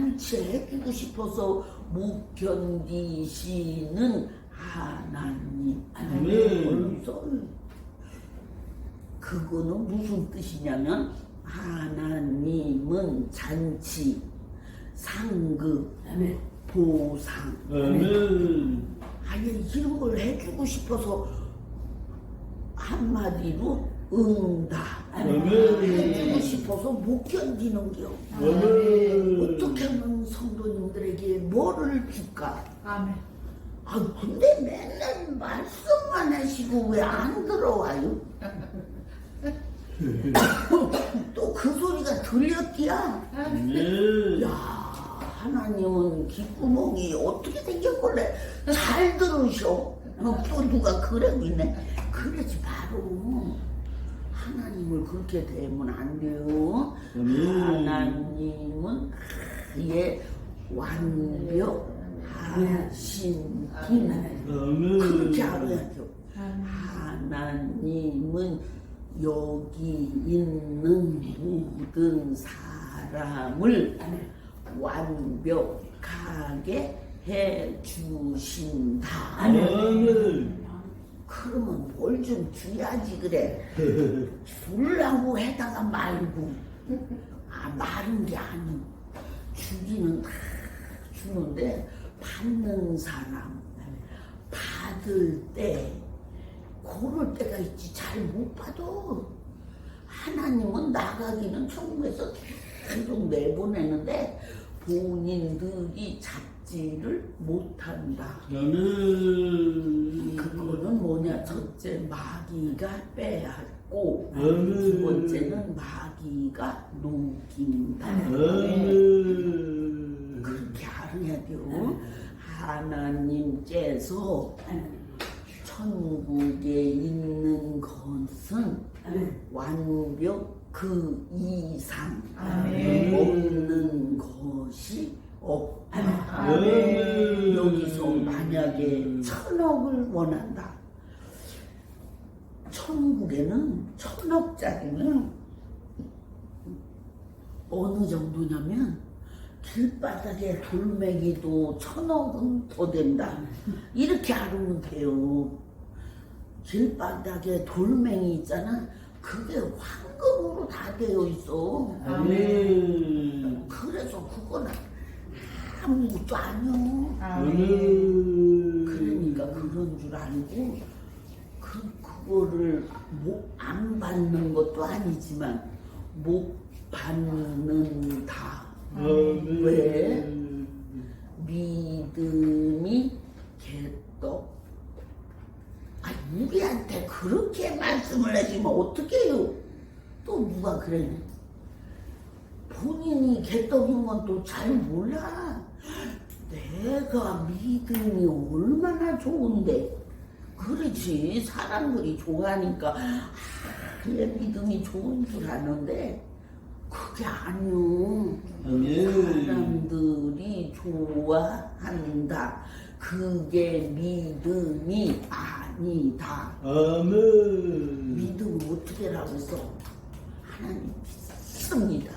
완치해주고 싶어서 못 견디시는 하나님. 아멘. 벌써 그거는 무슨 뜻이냐면 하나님은 잔치, 상급, 아멘. 보상. 아멘. 아니 이런 걸 해주고 싶어서 한마디로 응답. 아멘. 해주고 싶어서 못 견디는 겨. 아멘. 어떻게 하면 성도님들에게 뭐를 줄까? 아멘. 아 근데 맨날 말씀만 하시고 왜 안 들어와요? 또 그 소리가 들렸디야? 야 하나님은 귓구멍이 어떻게 생겼길래 잘 들으셔? 어, 또 누가 그러기네 그러지 바로 하나님을 그렇게 되면 안 돼요 아멘. 하나님은 예 완벽하신 분 그렇게 아멘. 알아야죠 하나님은 여기 있는 모든 사람을 완벽하게 해 주신다. 아멘. 그러면 뭘 좀 줘야지 그래. 주려고 해다가 말고 아 마른 게 아니고 주기는 다 주는데 받는 사람 받을 때 고를 때가 있지 잘 못 받아. 하나님은 나가기는 천국에서 계속 내보내는데 본인들이 잡지를 못한다. 그거는 뭐냐 첫째 마귀가 빼앗고 아멘. 두 번째는 마귀가 녹인다. 아멘. 그렇게 알아야 돼요. 하나님께서 천국에 있는 것은 완벽 그 이상 아멘. 없는 것이 없다. 아멘. 여기서 만약에 천억을 원한다. 천국에는 천억짜리는 어느 정도냐면 길바닥에 돌멩이도 천억은 더 된다. 이렇게 알으면 돼요. 길바닥에 돌멩이 있잖아. 그게 황금으로 다 되어 있어. 아멘. 그래서 그거는 아무것도 아니요. 아멘. 그러니까 그런 줄 알고 그 그거를 못안 받는 것도 아니지만 못 받는다. 아멘. 왜? 믿음이 개떡. 아 우리한테 그렇게 말씀을 해주면 어떡해요? 또 누가 그래? 본인이 개떡인 건 또 잘 몰라. 내가 믿음이 얼마나 좋은데. 그렇지. 사람들이 좋아하니까, 아, 얘 믿음이 좋은 줄 아는데, 그게 아니오. 아멘. 사람들이 좋아한다. 그게 믿음이 아니다. 아멘. 믿음을 어떻게 하라고 했어? 하나님 믿습니다.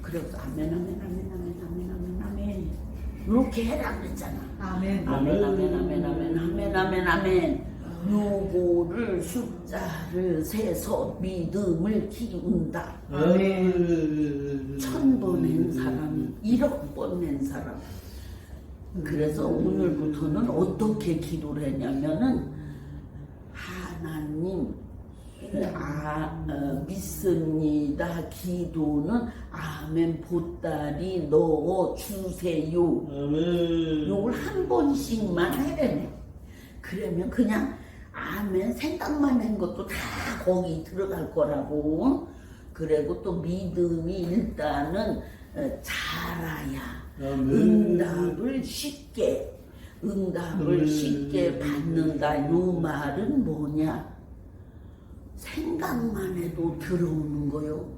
그래서 아멘 아멘 아멘 아멘 아멘 아멘 아멘 이렇게 해라 그랬잖아. 아멘. 아멘 아멘 아멘 아멘 아멘 아멘 아멘 요거를 숫자를 세서 믿음을 키운다. 아멘. 천번 낸 사람이 일억 번 낸 사람. 그래서 오늘부터는 어떻게 기도를 했냐면은 하나님 아 어, 믿습니다. 기도는 아멘 보따리 넣어 주세요. 아멘. 요걸 한 번씩만 해라네. 그러면 그냥 아멘 생각만 한 것도 다 거기 들어갈 거라고. 그리고 또 믿음이 일단은 어, 잘아야 아멘. 응답을 쉽게 응답을 음. 쉽게 받는다. 요 말은 뭐냐? 생각만 해도 들어오는 거요.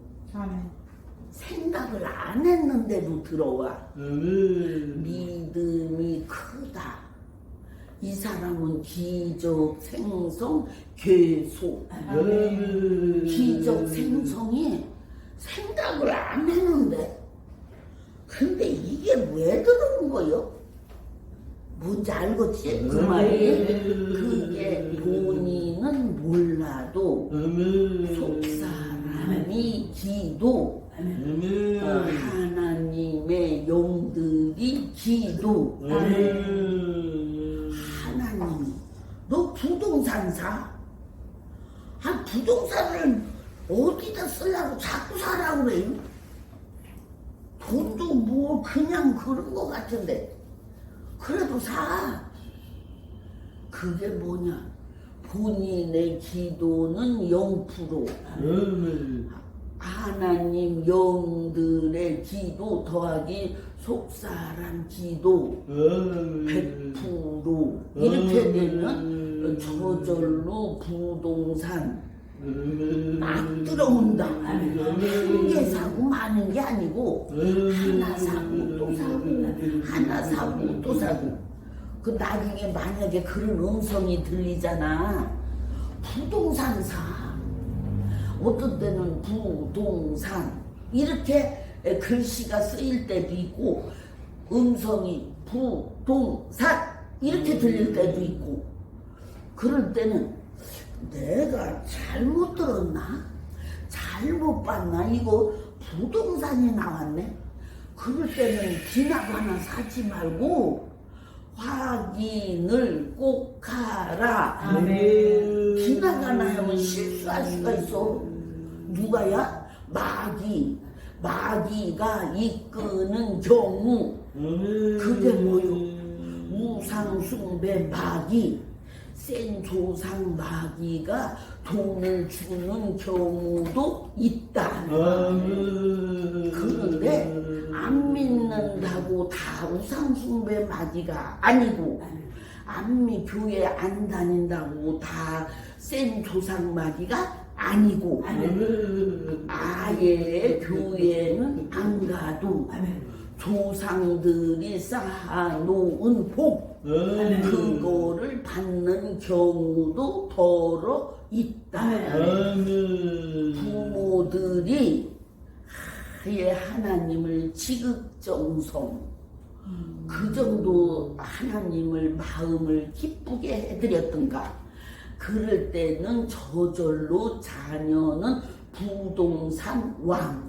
생각을 안 했는데도 들어와. 아멘. 믿음이 크다. 이 사람은 기적 생성 괴소. 아멘. 기적 생성이 생각을 안 했는데 근데 이게 왜 들어온 거요? 뭔지 알겠지? 그 말이 부동산을 어디다 쓰려고 자꾸 사라고 그래요? 돈도 뭐 그냥 그런 거 같은데. 그래도 사. 그게 뭐냐? 본인의 기도는 0% 하나님 영들의 기도 더하기 속사람 기도. 100% 이렇게 되면 저절로 부동산 막 들어온다. 한개 사고 많은 게 아니고 하나 사고 또 사고 하나 사고 또 사고 그 나중에 만약에 그런 음성이 들리잖아. 부동산 사. 어떤 때는 부동산 이렇게 글씨가 쓰일 때도 있고 음성이 부동산 이렇게 들릴 때도 있고 그럴 때는 내가 잘못 들었나? 잘못 봤나? 이거 부동산이 나왔네? 그럴 때는 지나가나 사지 말고 확인을 꼭 하라. 지나가나 하면 실수할 수가 있어. 누가야? 마귀. 마귀가 이끄는 경우. 그게 뭐요? 우상숭배 마귀. 센 조상 마귀가 돈을 주는 경우도 있다. 그런데 안 믿는다고 다 우상숭배 마귀가 아니고 안미 교회 안 다닌다고 다 센 조상 마귀가 아니고 아예 교회는 안 가도 조상들이 쌓아놓은 복. 그거를 받는 경우도 더러 있다. 부모들이 아예 하나님을 지극정성 그 정도 하나님을 마음을 기쁘게 해드렸던가. 그럴 때는 저절로 자녀는 부동산 왕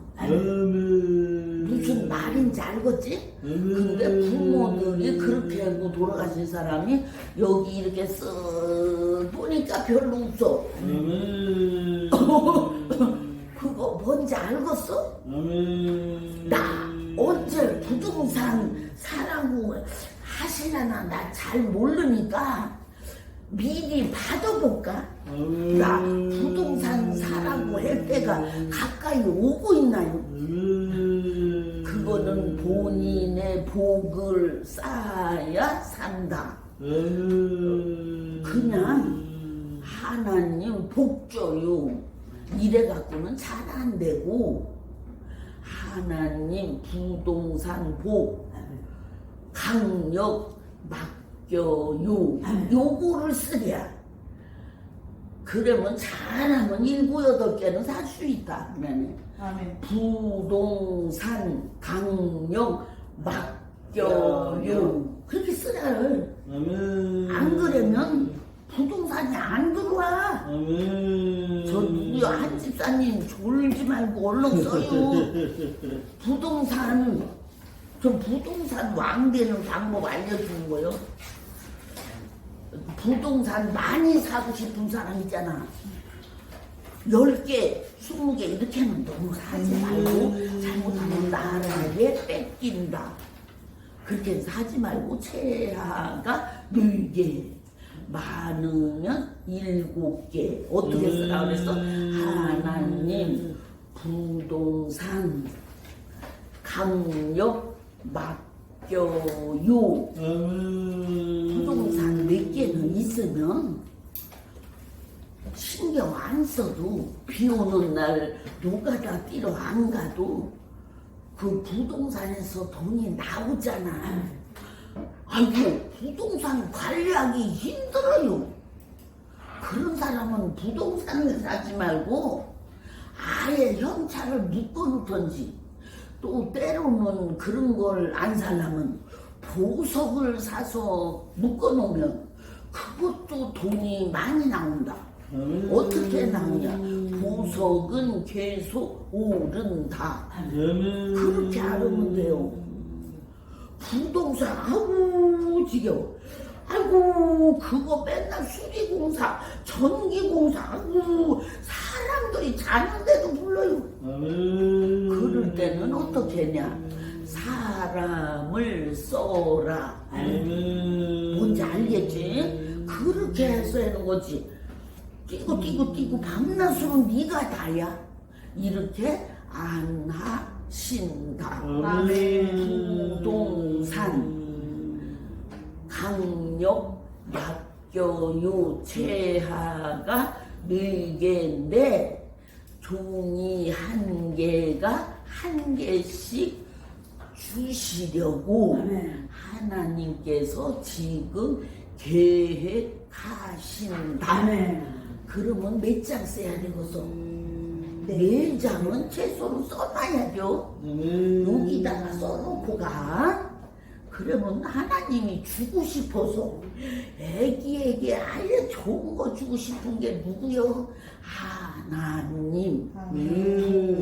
무슨 말인지 알겠지? 근데 부모들이 그렇게 하고 돌아가신 사람이 여기 이렇게 쓱 보니까 별로 없어 그거 뭔지 알겠어? 나 어째 부동산 사라고 하시려나 나 잘 모르니까 미리 받아볼까? 나 부동산 사라고 할 때가 가까이 오고 있나요? 복을 쌓아야 산다. 그냥 하나님 복 줘요. 이래 갖고는 잘 안 되고 하나님 부동산 복 강력 맡겨요. 요거를 쓰랴. 그러면 잘하면 일곱 여덟 개는 살 수 있다. 그러면 아멘. 부동산 강력 맡 겨요. 그렇게 쓰라를. 안 그러면 부동산이 안 들어와. 저 누구야 한 집사님 졸지 말고 얼른 써요. 부동산 저 부동산 왕 되는 방법 알려주는 거요. 부동산 많이 사고 싶은 사람 있잖아. 10개, 20개 이렇게 하면 너무 사지 말고 잘못하면 나라에 뺏긴다. 그렇게 사지 말고 최하가 4개, 많으면 7개. 어떻게 쓰라 그랬어? 하나님 부동산 강력 맡겨요. 부동산 몇 개는 있으면 신경 안 써도 비 오는 날 노가다 뛰러 안 가도 그 부동산에서 돈이 나오잖아. 아이고 부동산 관리하기 힘들어요. 그런 사람은 부동산을 사지 말고 아예 현찰을 묶어놓던지 또또 때로는 그런 걸 안 살려면 보석을 사서 묶어놓으면 그것도 돈이 많이 나온다. 아멘. 어떻게 나오냐? 보석은 계속 오른다. 아멘. 그렇게 알으면 돼요. 부동산 아우 지겨워. 아이고 그거 맨날 수리공사, 전기공사, 아이고 사람들이 자는데도 불러요. 아멘. 그럴 때는 어떻게 했냐? 사람을 써라. 아멘. 뭔지 알겠지? 그렇게 해서 하는 거지. 뛰고 뛰고 뛰고 밤낮으로 네가 다야. 이렇게 안 하신다. 아멘. 부동산. 강력 약교유 최하가 늘개인데 종이 한 개가 한 개씩 주시려고 하나님께서 지금 계획 하신다. 그러면 몇 장 써야 되고서 네 장은 최소로 써놔야죠. 아멘. 여기다가 써놓고 가. 그러면 하나님이 주고 싶어서 애기에게 아예 좋은 거 주고 싶은 게 누구요? 하나님.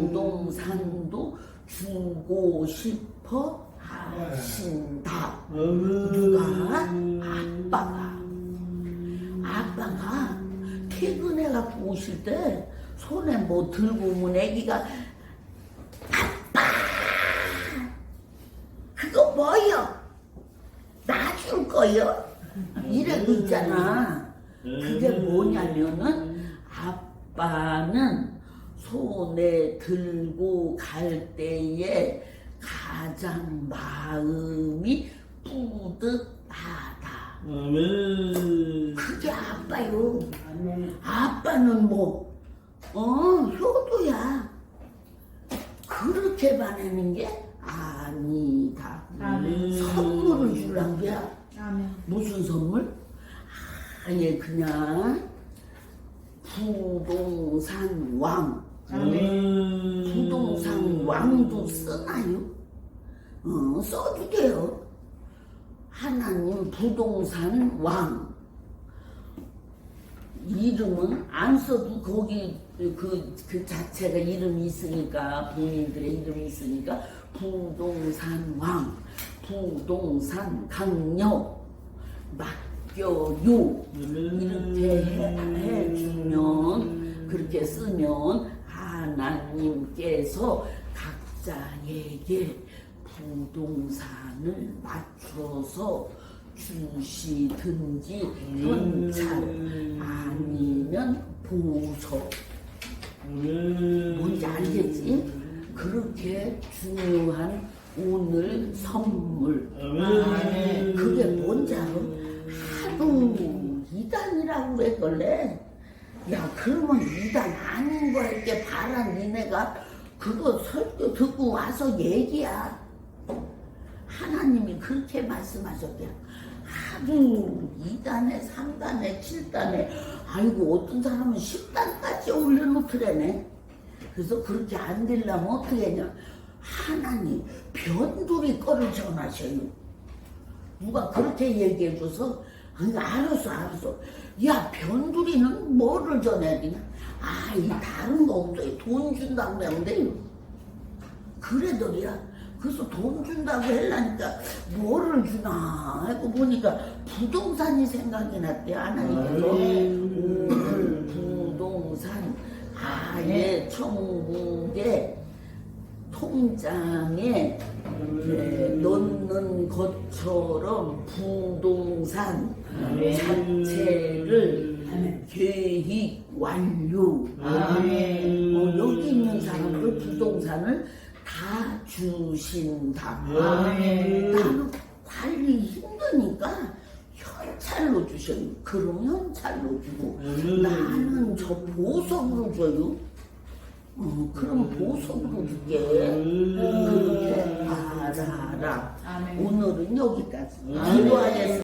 부동산도 주고 싶어 하신다. 누가? 아빠가. 아빠가 퇴근해갖고 오실 때 손에 뭐 들고 오면 애기가 아빠 그거 뭐요? 놔줄 거요? 이래도 있잖아 그게 뭐냐면은 아빠는 손에 들고 갈 때에 가장 마음이 뿌듯하다 아멘. 그게 아빠요 아빠는 뭐, 어, 효도야. 그렇게 바라는 게 아니다. 선물을 주란 게야. 무슨 선물? 아예 그냥 부동산 왕. 아멘. 부동산 왕도 쓰나요? 어, 써도 돼요. 하나님 부동산 왕. 이름은 안 써도 거기 그, 그 자체가 이름이 있으니까 본인들의 이름이 있으니까 부동산 왕, 부동산 강력, 맡겨요 이렇게 해, 해주면 그렇게 쓰면 하나님께서 각자에게 부동산을 맞춰서 주시든지 현찰 아니면 보석 뭔지 알겠지? 그렇게 중요한 오늘 선물 아멘. 그게 뭔지 알아? 하도 이단이라고 했걸래 야 그러면 이단 아닌 거 할게 바란 니네가 그거 설교 듣고 와서 얘기야 하나님이 그렇게 말씀하셨대 하도 2단에 3단에 7단에 아이고 어떤 사람은 10단까지 올려놓더래네. 그래서 그렇게 안 되려면 어떻게 하냐? 하나님 변두리 거를 전하셔요. 누가 그렇게 얘기해줘서 아니 알았어 알았어. 야 변두리는 뭐를 전해야 되냐? 아 이 다른 거 없어요. 돈 준다고 하면 돼요 그래더리야 그래서 돈 준다고 하려니까 뭐를 주나 하고 보니까 부동산이 생각이 났대 하나님께서. 오늘 부동산 아예 천국에 통장에 네, 넣는 것처럼 부동산 자체를 계획 완료. 아멘. 어, 여기 있는 사람들 부동산을 다 주신다. 아멘. 나는 관리 힘드니까 현찰로 주셔요. 그럼 현찰로 주고 아멘. 나는 저 보석으로 줘요. 어, 그럼 보석으로 줄게. 그렇게 알아라. 오늘은 여기까지. 기도하겠습니다.